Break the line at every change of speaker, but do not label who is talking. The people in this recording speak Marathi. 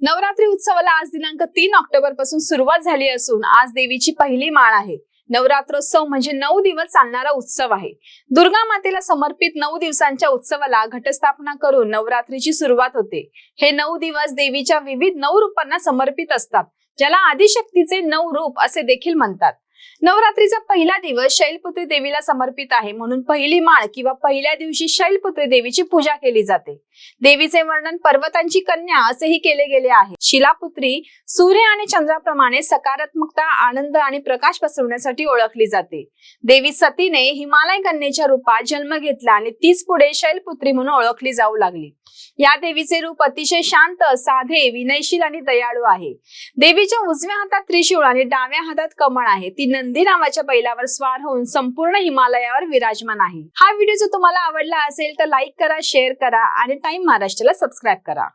नवरात्री उत्सवाला आज दिनांक तीन ऑक्टोबरपासून सुरुवात झाली असून आज देवीची पहिली माळ आहे. नवरात्रोत्सव म्हणजे नऊ दिवस चालणारा उत्सव आहे. दुर्गा मातेला समर्पित नऊ दिवसांच्या उत्सवाला घटस्थापना करून नवरात्रीची सुरुवात होते. हे नऊ दिवस देवीच्या विविध नऊ रूपांना समर्पित असतात ज्याला आदिशक्तीचे नऊ रूप असे देखील म्हणतात. नवरात्रीचा पहिला दिवस शैलपुत्री देवीला समर्पित आहे. म्हणून पहिली माळ किंवा पहिल्या दिवशी शैलपुत्री देवीची पूजा केली जाते. देवीचे वर्णन पर्वतांची कन्या असेही केले गेले आहे. शिलापुत्री सूर्य आणि चंद्राप्रमाणे सकारात्मकता आनंद आणि प्रकाश पसरवण्यासाठी ओळखली जाते. देवी सतीने हिमालय कन्येच्या रूपात जन्म घेतला आणि तीच पुढे शैलपुत्री म्हणून ओळखली जाऊ लागली. या देवीचे रूप अतिशय शांत साधे विनयशील आणि दयाळू आहे. देवीच्या उजव्या हातात त्रिशूळ आणि डाव्या हातात कमळ आहे. ती नंदी नावाच्या बैलावर स्वार होऊन संपूर्ण हिमालयावर विराजमान आहे. हा व्हिडिओ जर तुम्हाला आवडला असेल तर लाईक करा शेअर करा आणि टाइम महाराष्ट्राला सबस्क्राईब करा.